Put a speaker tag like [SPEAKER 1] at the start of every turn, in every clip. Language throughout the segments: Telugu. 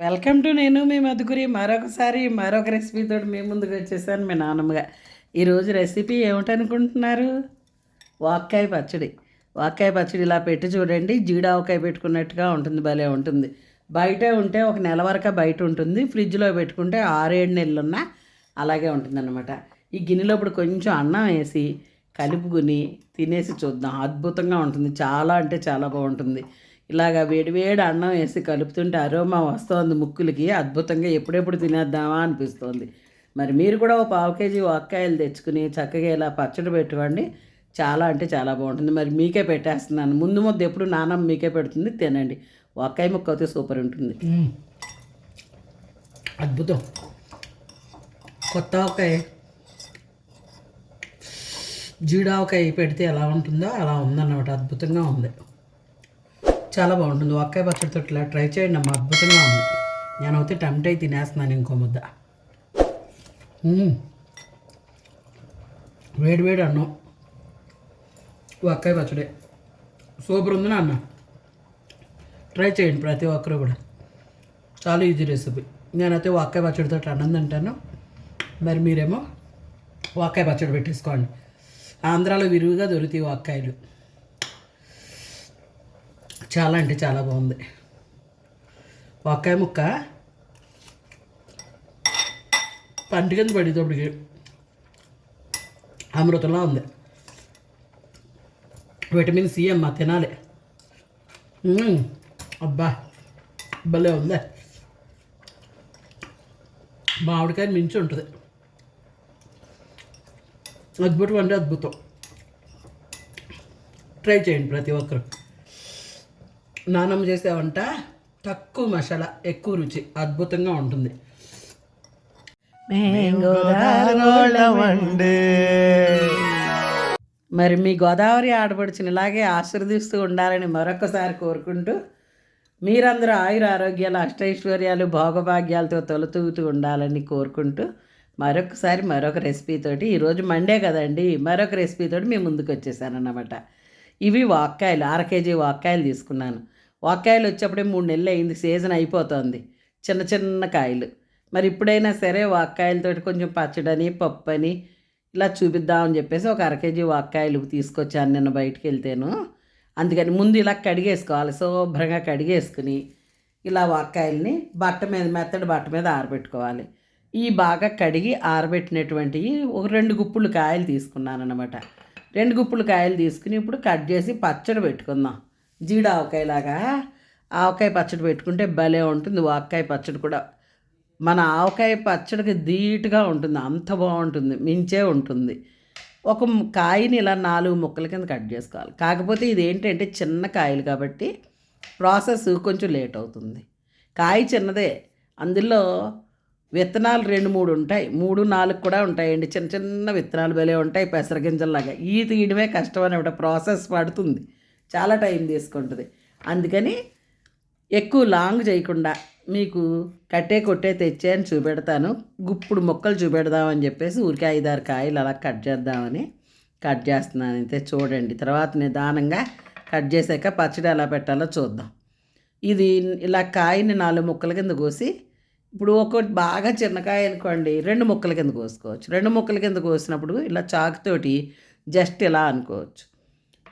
[SPEAKER 1] వెల్కమ్ టు నేను మీ మధుగురి మరొకసారి మరొక రెసిపీతో మీ ముందుకు వచ్చేసాను మీ నాన్నమ్మగా ఈరోజు రెసిపీ ఏమిటనుకుంటున్నారు? వాక్కాయ పచ్చడి. వాక్కాయ పచ్చడి ఇలా పెట్టి చూడండి. జీడావకాయ పెట్టుకున్నట్టుగా ఉంటుంది భలే ఉంటుంది. బయట ఉంటే ఒక నెల వరకు బయట ఉంటుంది. ఫ్రిడ్జ్లో పెట్టుకుంటే ఆరేడు నెలలున్నా అలాగే ఉంటుందన్నమాట. ఈ గిన్నెలో ఇప్పుడు కొంచెం అన్నం వేసి కలుపుకుని తినేసి చూద్దాం. అద్భుతంగా ఉంటుంది. చాలా అంటే చాలా బాగుంటుంది. ఇలాగ వేడివేడి అన్నం వేసి కలుపుతుంటే అరోమా వస్తోంది ముక్కులకి. అద్భుతంగా ఎప్పుడెప్పుడు తినేద్దామా అనిపిస్తోంది. మరి మీరు కూడా ఒక పావు కేజీ వక్కాయలు తెచ్చుకుని చక్కగా ఇలా పచ్చడి పెట్టుకోండి. చాలా అంటే చాలా బాగుంటుంది. మరి మీకే పెట్టేస్తున్నాను. ముందు ముద్ద ఎప్పుడు నానమ్మ మీకే పెడుతుంది. తినండి. వంకాయ ముక్క అయితే సూపర్ ఉంటుంది. అద్భుతం. కొత్త వంకాయ జీడావకాయ పెడితే ఎలా ఉంటుందో అలా ఉందన్నమాట. అద్భుతంగా ఉంది. చాలా బాగుంటుంది. ఒక్కాయ పచ్చడితో ఇట్లా ట్రై చేయండి అమ్మ అద్భుతంగా ఉంది. నేనైతే టెంప్ట్ తినేస్తున్నాను ఇంకో ముద్ద. వేడి వేడి అన్నం. ఒక్కాయ పచ్చడి. సూపర్ ఉంది నాన్న. ట్రై చేయండి ప్రతి ఒక్కరు కూడా. చాలా ఈజీ రెసిపీ. నేనైతే వంకాయ పచ్చడితో అన్నం తింటాను. మరి మీరేమో వంకాయ పచ్చడి పెట్టేసుకోండి. ఆంధ్రాలో విరివిగా దొరుకుతాయి వంకాయలు చాలా అంటే చాలా బాగుంది. వంకాయ ముక్క. పంటి కింద పడేటప్పటికి అమృతంలా ఉంది. విటమిన్ సి అమ్మ తినాలి. అబ్బా భలే ఉంది. మామిడికాయ మించి ఉంటుంది. అద్భుతం అంటే అద్భుతం. ట్రై చేయండి ప్రతి ఒక్కరు. నానమ్మ చేసే వంట తక్కువ మసాలా ఎక్కువ రుచి అద్భుతంగా ఉంటుంది. మరి మీ గోదావరి ఆడపడుచుని ఇలాగే ఆశీర్దిస్తూ ఉండాలని మరొకసారి కోరుకుంటూ మీరందరూ ఆయుర ఆరోగ్యాలు అష్టైశ్వర్యాలు భోగభాగ్యాలతో తొలతూగుతూ ఉండాలని కోరుకుంటూ మరొకసారి మరొక రెసిపీతోటి ఈరోజు మండే కదండి మరొక రెసిపీతోటి మేము ముందుకు వచ్చేసాను అన్నమాట ఇవి వాక్కాయలు అర కేజీ వాక్కాయలు తీసుకున్నాను. వాక్కాయలు వచ్చేప్పుడే మూడు నెలలు అయింది సీజన్ అయిపోతుంది. చిన్న చిన్న కాయలు. మరి ఇప్పుడైనా సరే వాక్కాయలతోటి కొంచెం పచ్చడని పప్పు అని ఇలా చూపిద్దామని చెప్పేసి ఒక అర కేజీ వాక్కాయలు తీసుకొచ్చాను నిన్న బయటికి వెళ్తేను అందుకని ముందు ఇలా కడిగేసుకోవాలి శుభ్రంగా కడిగేసుకుని ఇలా వాక్కాయల్ని బట్ట మీద మెత్తడి బట్ట మీద ఆరబెట్టుకోవాలి. ఈ బాగా కడిగి ఆరబెట్టినటువంటివి ఒక రెండు గుప్పులు కాయలు తీసుకున్నాను అనమాట రెండు గుప్పులు కాయలు తీసుకుని ఇప్పుడు కట్ చేసి పచ్చడి పెట్టుకుందాం. జీడ ఆవకాయలాగా ఆవకాయ పచ్చడి పెట్టుకుంటే భలే ఉంటుంది. వాక్కాయ పచ్చడి కూడా మన ఆవకాయ పచ్చడికి ధీటుగా ఉంటుంది. అంత బాగుంటుంది. మించే ఉంటుంది. ఒక కాయని ఇలా నాలుగు ముక్కల కింద కట్ చేసుకోవాలి. కాకపోతే ఇది ఏంటంటే చిన్న కాయలు కాబట్టి ప్రాసెస్ కొంచెం లేట్ అవుతుంది. కాయ చిన్నదే. అందులో విత్తనాలు రెండు మూడు ఉంటాయి. మూడు నాలుగు కూడా ఉంటాయండి. చిన్న చిన్న విత్తనాలు భలే ఉంటాయి. పెసరగింజల్లాగా ఈ తీయడమే కష్టం అనమాట ప్రాసెస్ పడుతుంది. చాలా టైం తీసుకుంటుంది. అందుకని ఎక్కువ లాంగ్ చేయకుండా మీకు కట్టే కొట్టే తెచ్చే అని చూపెడతాను. గుప్పుడు మొక్కలు చూపెడదామని చెప్పేసి ఊరికే ఐదారు కాయలు అలా కట్ చేద్దామని కట్ చేస్తున్నాను అయితే చూడండి. తర్వాత నిదానంగా కట్ చేసాక పచ్చడి ఎలా పెట్టాలో చూద్దాం. ఇది ఇలా కాయని నాలుగు ముక్కల కింద కోసి ఇప్పుడు ఒకటి బాగా చిన్నకాయ అనుకోండి రెండు ముక్కల కింద కోసుకోవచ్చు. రెండు ముక్కల కింద కోసినప్పుడు ఇలా చాకుతోటి జస్ట్ ఇలా అనుకోవచ్చు.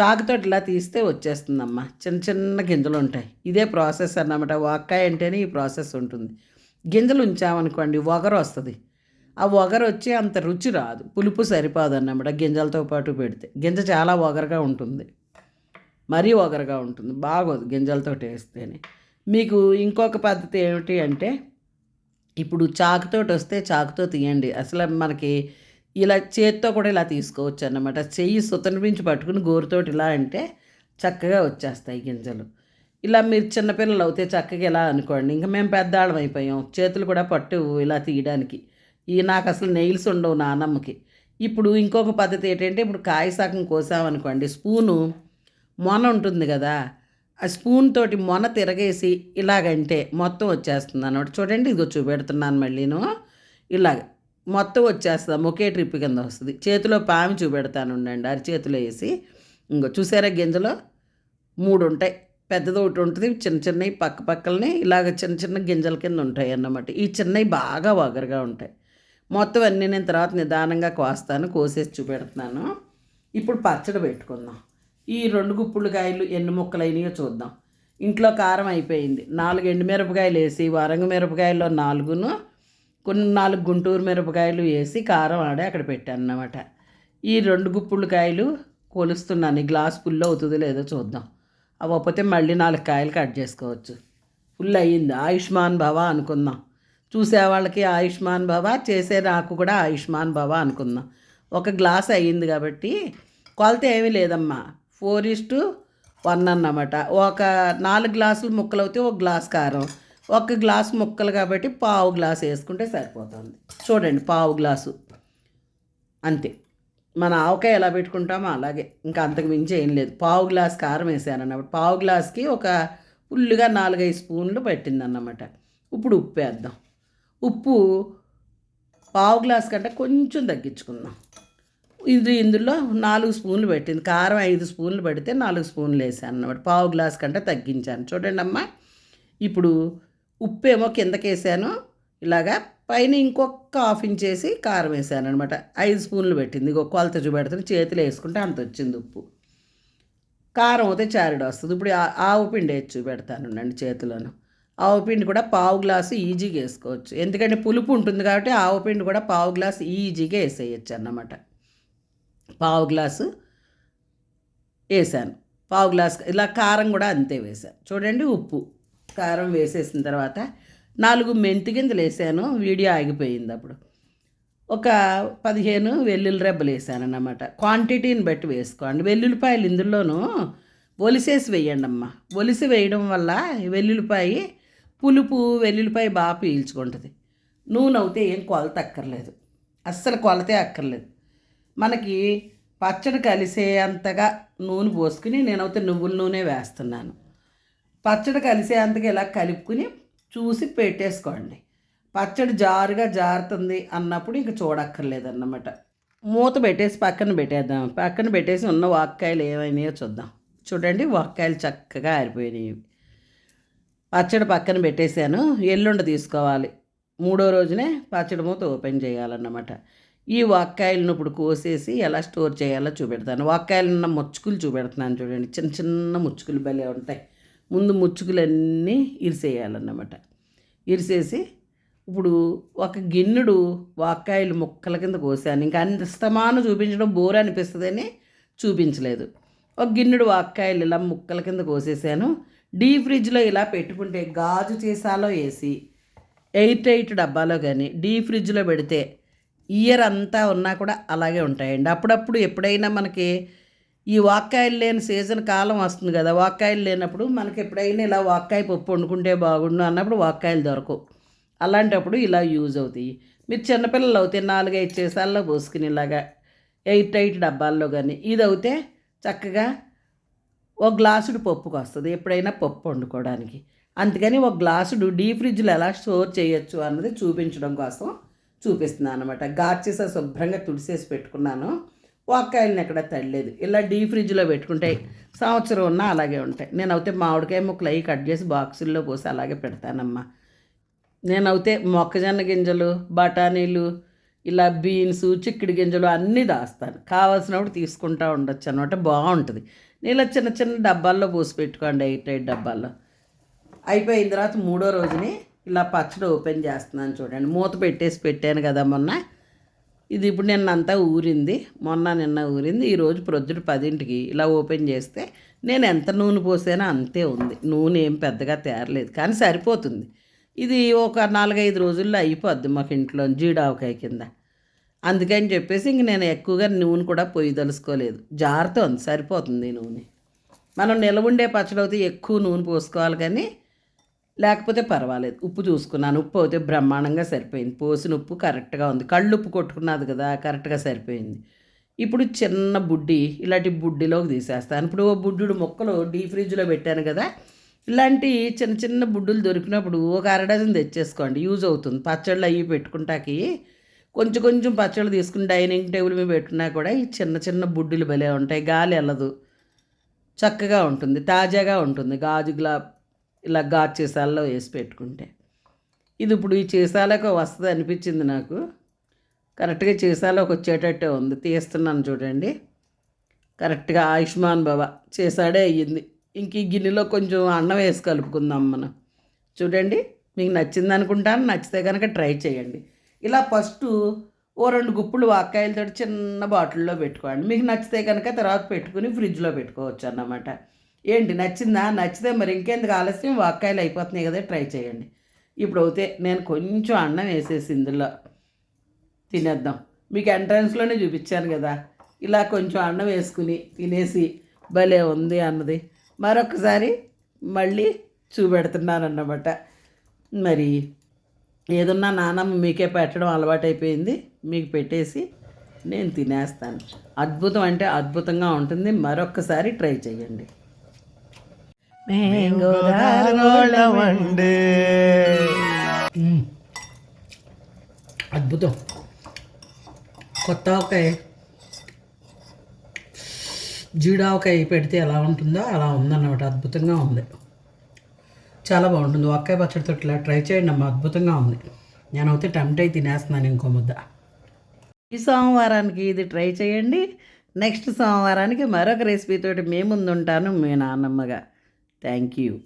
[SPEAKER 1] చాకుతోటి ఇలా తీస్తే వచ్చేస్తుందమ్మా. చిన్న చిన్న గింజలు ఉంటాయి. ఇదే ప్రాసెస్ అన్నమాట. వాక్కాయ అంటేనే ఈ ప్రాసెస్ ఉంటుంది. గింజలు ఉంచామనుకోండి ఒగరు వస్తుంది. ఆ ఒగరు వచ్చి అంత రుచి రాదు. పులుపు సరిపోదు అన్నమాట గింజలతో పాటు పెడితే. గింజ చాలా ఒగరుగా ఉంటుంది. మరీ ఒగరుగా ఉంటుంది. బాగోదు గింజలతో వేస్తేనే మీకు ఇంకొక పద్ధతి ఏమిటి అంటే ఇప్పుడు చాకుతోటి వస్తే చాకుతో తీయండి. అసలు మనకి ఇలా చేత్తో కూడా ఇలా తీసుకోవచ్చు అన్నమాట చెయ్యి సుతనిపించి పట్టుకుని గోరుతోటి ఇలా అంటే చక్కగా వచ్చేస్తాయి గింజలు. ఇలా మీరు చిన్నపిల్లలు అవుతే చక్కగా ఇలా అనుకోండి. ఇంకా మేము పెద్దవాళ్ళం అయిపోయాం. చేతులు కూడా పట్టు ఇలా తీయడానికి. ఈ నాకు అసలు నెయిల్స్ ఉండవు నానమ్మకి. ఇప్పుడు ఇంకొక పద్ధతి ఏంటంటే ఇప్పుడు కాయ సగం కోసామనుకోండి. స్పూను మొన ఉంటుంది కదా. ఆ స్పూన్ తోటి మొన తిరగేసి ఇలాగంటే మొత్తం వచ్చేస్తుంది అన్నమాట. చూడండి ఇదిగో చూపెడుతున్నాను మళ్ళీను. ఇలాగ. మొత్తం వచ్చేస్తుంది. ఒకే ట్రిప్ కింద వస్తుంది. చేతిలో పామి చూపెడతాను ఉండండి. అరిచేతిలో వేసి ఇంకో చూసారా గింజలో? మూడు ఉంటాయి. పెద్దది ఒకటి ఉంటుంది. చిన్న చిన్నవి పక్క పక్కలనే ఇలాగ చిన్న చిన్న గింజల కింద ఉంటాయి అన్నమాట. ఈ చిన్నవి బాగా వగరుగా ఉంటాయి. మొత్తం అన్నీ నేను తర్వాత నిదానంగా కోస్తాను. కోసేసి చూపెడుతున్నాను. ఇప్పుడు పచ్చడి పెట్టుకుందాం. ఈ రెండు గుప్పుళ్ళు కాయలు ఎన్ని ముక్కలైనయో చూద్దాం. ఇంట్లో కారం అయిపోయింది. నాలుగు ఎండుమిరపకాయలు వేసి వరంగ మిరపకాయల్లో నాలుగును కొన్ని నాలుగు గుంటూరు మిరపకాయలు వేసి కారం ఆడి అక్కడ పెట్టాను అన్నమాట. ఈ రెండు గుప్పుళ్ళు కాయలు కొలుస్తున్నాను. ఈ గ్లాస్ ఫుల్ అవుతుందో లేదో చూద్దాం. అవ్వకపోతే మళ్ళీ నాలుగు కాయలు కట్ చేసుకోవచ్చు. ఫుల్ అయ్యింది. ఆయుష్మాన్ భవ అనుకుందాం. చూసే వాళ్ళకి ఆయుష్మాన్ భవ చేసే నాకు కూడా ఆయుష్మాన్ భవ అనుకుందాం. ఒక గ్లాస్ అయ్యింది కాబట్టి కొలత ఏమీ లేదమ్మా. ఫోర్ ఇస్టు వన్ అన్నమాట. ఒక నాలుగు గ్లాసులు ముక్కలు అయితే ఒక గ్లాస్ కారం. ఒక గ్లాస్ ముక్కలు కాబట్టి పావు గ్లాస్ వేసుకుంటే సరిపోతుంది. చూడండి పావు గ్లాసు. అంతే. మన ఆవకాయ ఎలా పెట్టుకుంటామో అలాగే. ఇంకా అంతకు మించి ఏం లేదు. పావు గ్లాస్ కారం వేసాను అన్నమాట. పావు గ్లాస్కి ఒక ఫుల్గా నాలుగైదు స్పూన్లు పట్టిందన్నమాట. ఇప్పుడు ఉప్పు వేద్దాం. ఉప్పు పావు గ్లాస్ కంటే కొంచెం తగ్గించుకుందాం. ఇది ఇందులో నాలుగు స్పూన్లు పెట్టింది. కారం ఐదు స్పూన్లు పెడితే నాలుగు స్పూన్లు వేసాను అన్నమాట. పావు గ్లాస్ కంటే తగ్గించాను. చూడండి అమ్మా ఇప్పుడు ఉప్పు ఏమో కిందకి వేసాను ఇలాగా పైన ఇంకొక హాఫ్ ఇంచ్ వేసి కారం వేసాను అనమాట ఐదు స్పూన్లు పెట్టింది. ఇంకో కొలత చూపెడుతుంది చేతిలో వేసుకుంటే అంత వచ్చింది ఉప్పు. కారం అయితే చారుడు వస్తుంది. ఇప్పుడు ఆ- ఆవు పిండి వేసి చూపెడతాను అండి చేతిలోను. ఆవు పిండి కూడా పావు గ్లాసు ఈజీగా వేసుకోవచ్చు. ఎందుకంటే పులుపు ఉంటుంది కాబట్టి ఆవు పిండి కూడా పావు గ్లాసు ఈజీగా వేసేయచ్చు అన్నమాట పావు గ్లాసు వేసాను. పావు గ్లాస్ ఇలా కారం కూడా అంతే వేసాను చూడండి ఉప్పు. కారం వేసేసిన తర్వాత నాలుగు మెంతి గింజలు వేసాను వీడియో ఆగిపోయింది అప్పుడు. ఒక పదిహేను వెల్లుల్లి రెబ్బలు వేసాను అన్నమాట క్వాంటిటీని బట్టి వేసుకోండి. వెల్లుల్లిపాయలు ఇందులోనూ ఒలిసేసి వేయండి అమ్మ. ఒలిసి వేయడం వల్ల వెల్లుల్లిపాయ పులుపు వెల్లుల్లిపాయ బాగా పీల్చుకుంటుంది. నూనె అయితే ఏం కొలత అక్కర్లేదు. అస్సలు కొలతే అక్కర్లేదు. మనకి పచ్చడి కలిసే అంతగా నూనె పోసుకుని నేనైతే నువ్వుల నూనె వేస్తున్నాను. పచ్చడి కలిసేంతగా ఇలా కలుపుకుని చూసి పెట్టేసుకోండి. పచ్చడి జారుగా జారుతుంది అన్నప్పుడు ఇంక చూడక్కర్లేదన్నమాట. మూత పెట్టేసి పక్కన పెట్టేద్దాం. పక్కన పెట్టేసి ఉన్న వాక్కాయలు ఏమైనాయో చూద్దాం. చూడండి వాక్కాయలు చక్కగా ఆరిపోయినాయి. పచ్చడి పక్కన పెట్టేశాను. ఎల్లుండి తీసుకోవాలి. మూడో రోజునే పచ్చడి మూత ఓపెన్ చేయాలన్నమాట. ఈ వాక్కాయలను ఇప్పుడు కోసేసి ఎలా స్టోర్ చేయాలో చూపెడతాను. వాక్కాయలు ఉన్న ముచ్చుకులు చూపెడుతున్నాను చూడండి. చిన్న చిన్న ముచ్చుకులు భలే ఉంటాయి. ముందు ముచ్చుకులన్నీ ఇరిసేయాలన్నమాట. ఇరిసేసి ఇప్పుడు ఒక గిన్నెడు వాక్కాయలు ముక్కల కింద కోసాను. ఇంకా అంత స్తమాను చూపించడం బోర్ అనిపిస్తుందని చూపించలేదు. ఒక గిన్నెడు వాక్కాయలు ఇలా ముక్కల కింద కోసేసాను. డీ ఫ్రిడ్జ్లో ఇలా పెట్టుకుంటే గాజు సీసాలో వేసి ఎయిట్ టైట్ డబ్బాలో కానీ డీ ఫ్రిడ్జ్లో పెడితే ఇయర్ అంతా ఉన్నా కూడా అలాగే ఉంటాయండి. అప్పుడప్పుడు ఎప్పుడైనా మనకి ఈ వాక్కాయలు లేని సీజన్ కాలం వస్తుంది కదా వాక్కాయలు లేనప్పుడు మనకి ఎప్పుడైనా ఇలా వాక్కాయ పప్పు వండుకుంటే బాగుండు అన్నప్పుడు వాక్కాయలు దొరకవు. అలాంటప్పుడు ఇలా యూజ్ అవుతాయి. మీరు చిన్నపిల్లలు అవుతే నాలుగైదు చేసాల్లో పోసుకుని ఇలాగా ఎయిట్ ఎయిట్ డబ్బాల్లో కానీ ఇది అవుతే చక్కగా ఒక గ్లాసుడు పప్పుకు వస్తుంది ఎప్పుడైనా పప్పు వండుకోవడానికి. అందుకని ఒక గ్లాసుడు డీ ఫ్రిడ్జ్లో ఎలా స్టోర్ చేయొచ్చు అన్నది చూపించడం కోసం చూపిస్తున్నాను అనమాట గార్చేసా శుభ్రంగా తుడిసేసి పెట్టుకున్నాను. వాక్కాయలను ఎక్కడ తడలేదు ఇలా డీ ఫ్రిడ్జ్లో పెట్టుకుంటే సంవత్సరం ఉన్నా అలాగే ఉంటాయి. నేనైతే మామిడికాయ ముక్కలు అవి కట్ చేసి బాక్సుల్లో పోసి అలాగే పెడతానమ్మా. నేనైతే మొక్కజొన్న గింజలు బఠానీలు ఇలా బీన్స్ చిక్కుడు గింజలు అన్నీ దాస్తాను. కావాల్సినప్పుడు తీసుకుంటూ ఉండొచ్చు అనమాట బాగుంటుంది. నేను చిన్న చిన్న డబ్బాల్లో పోసి పెట్టుకోండి ఎయిట్ ఎయిట్ డబ్బాల్లో. అయిపోయిన తర్వాత మూడో రోజుని ఇలా పచ్చడి ఓపెన్ చేస్తున్నాను చూడండి. మూత పెట్టేసి పెట్టాను కదా మొన్న. ఇది ఇప్పుడు నిన్న అంతా ఊరింది మొన్న నిన్న ఊరింది ఈరోజు ప్రొద్దుట పదింటికి ఇలా ఓపెన్ చేస్తే నేను ఎంత నూనె పోసానో అంతే ఉంది. నూనె ఏం పెద్దగా తేరలేదు కానీ సరిపోతుంది. ఇది ఒక నాలుగైదు రోజుల్లో అయిపోద్ది మాకు ఇంట్లో జీడావకాయ కింద. అందుకని చెప్పేసి ఇంక నేను ఎక్కువగా నూనె కూడా పొయ్యి తలుసుకోలేదు. జారుతోంది సరిపోతుంది ఈ నూనె. మనం నిలవుండే పచ్చడి అయితే ఎక్కువ నూనె పోసుకోవాలి కానీ లేకపోతే పర్వాలేదు. ఉప్పు చూసుకున్నాను. ఉప్పు అయితే బ్రహ్మాండంగా సరిపోయింది. పోసిన ఉప్పు కరెక్ట్గా ఉంది. కళ్ళు ఉప్పు కొట్టుకున్నది కదా కరెక్ట్గా సరిపోయింది. ఇప్పుడు చిన్న బుడ్డి ఇలాంటి బుడ్డిలోకి తీసేస్తాను. ఇప్పుడు ఓ బుడ్డుడు మొక్కలు డీ ఫ్రిడ్జ్లో పెట్టాను కదా ఇలాంటి చిన్న చిన్న బుడ్డులు దొరికినప్పుడు ఒక అరడజన్ తెచ్చేసుకోండి. యూజ్ అవుతుంది. పచ్చళ్ళు అవి పెట్టుకుంటాకి కొంచెం కొంచెం పచ్చళ్ళు తీసుకుని డైనింగ్ టేబుల్ మీద పెట్టుకున్నా కూడా ఈ చిన్న చిన్న బుడ్డులు భలే ఉంటాయి. గాలి వెళ్ళదు చక్కగా ఉంటుంది. తాజాగా ఉంటుంది. గాజు గ్లా ఇలా గాజు సీసాల్లో వేసి పెట్టుకుంటే. ఇది ఇప్పుడు ఈ చీసాలకు వస్తుంది అనిపించింది నాకు. కరెక్ట్గా సీసాలోకి వచ్చేటట్టే ఉంది. తీస్తున్నాను చూడండి. కరెక్ట్గా ఆయుష్మాన్ భవ చేసాడే అయ్యింది. ఇంక ఈ గిన్నెలో కొంచెం అన్నం వేసి కలుపుకుందాం మనం. చూడండి మీకు నచ్చింది అనుకుంటాను. నచ్చితే కనుక ట్రై చేయండి. ఇలా ఫస్ట్ ఓ రెండు గుప్పులు వాక్కాయలతో చిన్న బాటిల్లో పెట్టుకోండి. మీకు నచ్చితే కనుక తర్వాత పెట్టుకుని ఫ్రిడ్జ్లో పెట్టుకోవచ్చు అన్నమాట. ఏంటి నచ్చిందా? నచ్చితే మరి ఇంకెందుకు ఆలస్యం? వాక్కాయలు అయిపోతున్నాయి కదా ట్రై చేయండి. ఇప్పుడు అయితే నేను కొంచెం అన్నం వేసేసి ఇందులో తినేద్దాం. మీకు ఎంట్రన్స్లోనే చూపించాను కదా. ఇలా కొంచెం అన్నం వేసుకుని తినేసి భలే ఉంది అన్నది. మరొకసారి మళ్ళీ చూపెడుతున్నాను అన్నమాట. మరి ఏదన్నా నానమ్మ మీకే పెట్టడం అలవాటైపోయింది మీకు పెట్టేసి నేను తినేస్తాను. అద్భుతం అంటే అద్భుతంగా ఉంటుంది. మరొక్కసారి ట్రై చేయండి. అద్భుతం. కొత్త ఆవకాయ. జీడావకాయ పెడితే ఎలా ఉంటుందో అలా ఉందన్నమాట. అద్భుతంగా ఉంది. చాలా బాగుంటుంది. వంకాయ పచ్చడితో ఇట్లా ట్రై చేయండి అమ్మ. అద్భుతంగా ఉంది. నేనైతే టెంప్ట్ అయి తినేస్తున్నాను ఇంకో ముద్ద. ఈ సోమవారానికి ఇది ట్రై చేయండి. నెక్స్ట్ సోమవారానికి మరొక రెసిపీ తోటి మేము ముందుంటాను మీ నాన్నమ్మగా. Thank you.